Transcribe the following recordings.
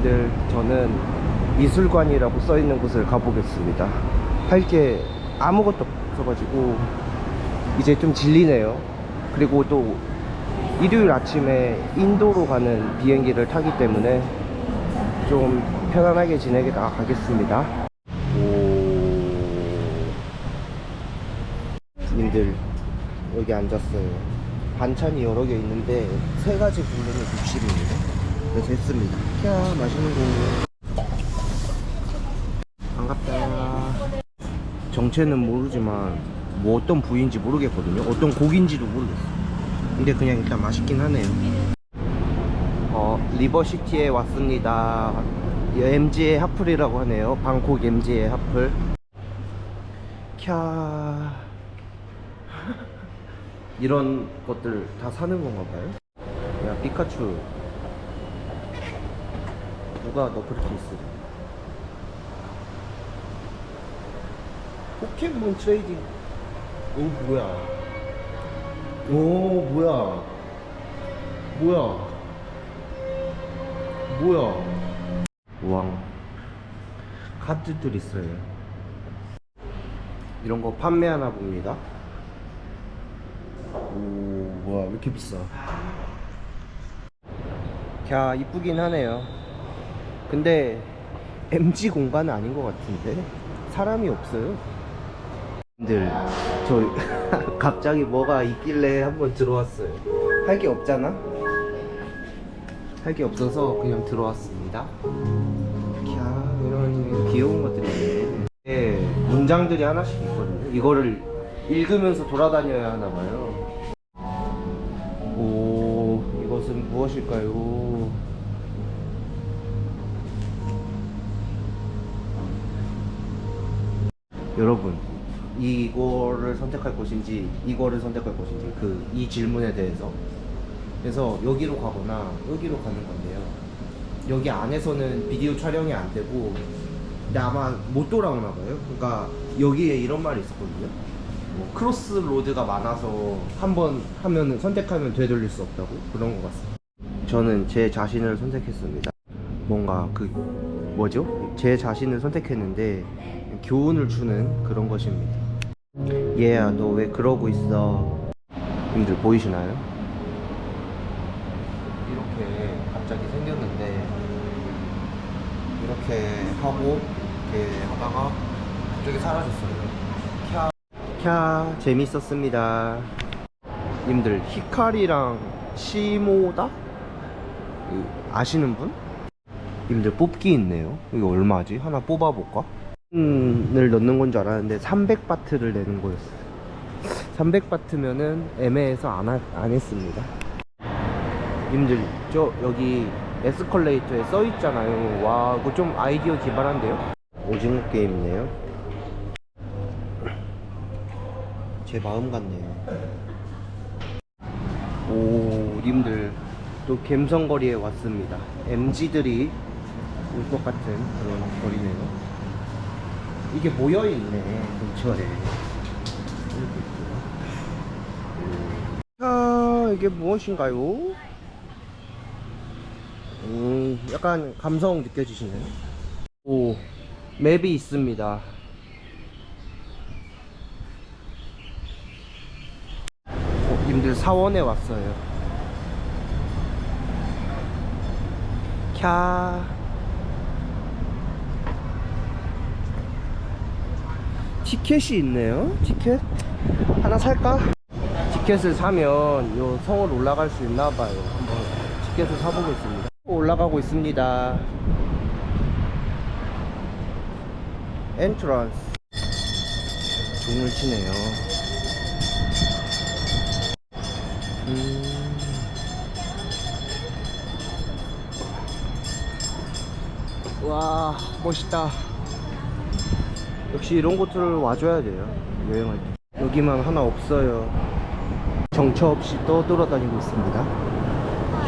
님들 저는 미술관이라고 써 있는 곳을 가보겠습니다. 할 게 아무것도 없어가지고 이제 좀 질리네요. 그리고 또 일요일 아침에 인도로 가는 비행기를 타기 때문에 좀 편안하게 지내게 나가겠습니다. 오. 님들 여기 앉았어요. 반찬이 여러 개 있는데 세 가지 부르면 60입니다. 그래서 했습니다. 야 맛있는 거. 반갑다. 정체는 모르지만 뭐 어떤 부위인지 모르겠거든요. 어떤 고기인지도 모르겠어. 근데 그냥 일단 맛있긴 하네요. 어, 리버시티에 왔습니다. MG의 하플이라고 하네요. 방콕 MG의 하플. 캬. 이런 것들 다 사는 건가 봐요. 야, 피카츄. 누가 너 그렇게 있어? 포켓몬 트레이딩. 오, 뭐야. 오, 뭐야. 뭐야. 뭐야. 우왕. 카드들 있어요. 이런 거 판매하나 봅니다. 오, 뭐야, 왜 이렇게 비싸? 야, 이쁘긴 하네요. 근데, MG 공간은 아닌 것 같은데? 사람이 없어요. 들, 저, 갑자기 뭐가 있길래 한번 들어왔어요. 할 게 없잖아? 할 게 없어서 그냥 들어왔습니다. 야, 이런 귀여운 것들이 있네. 예, 문장들이 하나씩 있거든요. 이거를 읽으면서 돌아다녀야 하나 봐요. 오, 이것은 무엇일까요? 여러분, 이거를 선택할 것인지 이거를 선택할 것인지 그 이 질문에 대해서 그래서 여기로 가거나 여기로 가는 건데요. 여기 안에서는 비디오 촬영이 안 되고 근데 아마 못 돌아오나 봐요. 그러니까 여기에 이런 말이 있었거든요. 뭐 크로스 로드가 많아서 한번 하면은 선택하면 되돌릴 수 없다고 그런 것 같습니다. 저는 제 자신을 선택했습니다. 뭔가 그 뭐죠? 제 자신을 선택했는데 교훈을 주는 그런 것입니다. 얘야 너왜 그러고 있어? 님들 보이시나요? 이렇게 갑자기 생겼는데 이렇게 하고 이렇게 하다가 갑자기 사라졌어요. 캬, 캬 재밌었습니다. 님들 히카리랑 시모다 그 아시는 분? 님들 뽑기 있네요. 이거 얼마지? 하나 뽑아볼까? 을 넣는 건 줄 알았는데 300바트를 내는 거였어요. 300바트면은 애매해서 안, 하, 안 했습니다. 님들 저 여기 에스컬레이터에 써 있잖아요. 와, 이거 좀 아이디어 기발한데요? 오징어 게임이네요. 제 마음 같네요. 오, 님들 또 갬성거리에 왔습니다. MG들이 올 것 같은 그런 거리네요. 이게 모여 있네 근처에. 아 이게 무엇인가요? 음 약간 감성 느껴지시네요. 오 맵이 있습니다. 어, 님들 사원에 왔어요. 캬. 티켓이 있네요. 티켓 하나 살까? 티켓을 사면 요 성을 올라갈 수 있나 봐요. 한번 티켓을 사보겠습니다. 올라가고 있습니다. 엔트런스. 종을 치네요. 음. 와, 멋있다. 역시 이런 곳들을 와줘야 돼요 여행할 때. 여기만 하나 없어요. 정처 없이 또 돌아다니고 있습니다.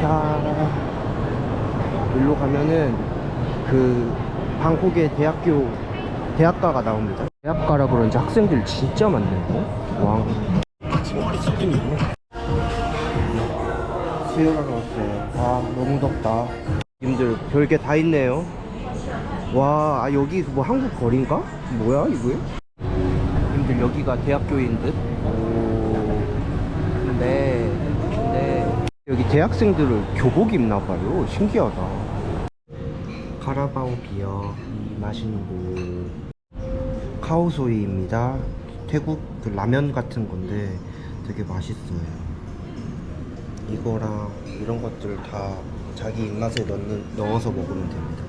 캬. 일로 가면은 그 방콕의 대학교 대학가가 나옵니다. 대학가라 그런지 학생들 진짜 많네요. 왕 수혈하러 왔어요. 아 너무 덥다. 님들 별게 다 있네요. 와, 아, 여기 뭐 한국 거리인가? 뭐야, 이거요? 님들 여기가 대학교인 듯? 오. 근데, 근데, 여기 대학생들을 교복 입나봐요. 신기하다. 카라바오 비어, 이 맛있는 곳. 카오소이입니다. 태국 그 라면 같은 건데 되게 맛있어요. 이거랑 이런 것들 다 자기 입맛에 넣는, 넣어서 먹으면 됩니다.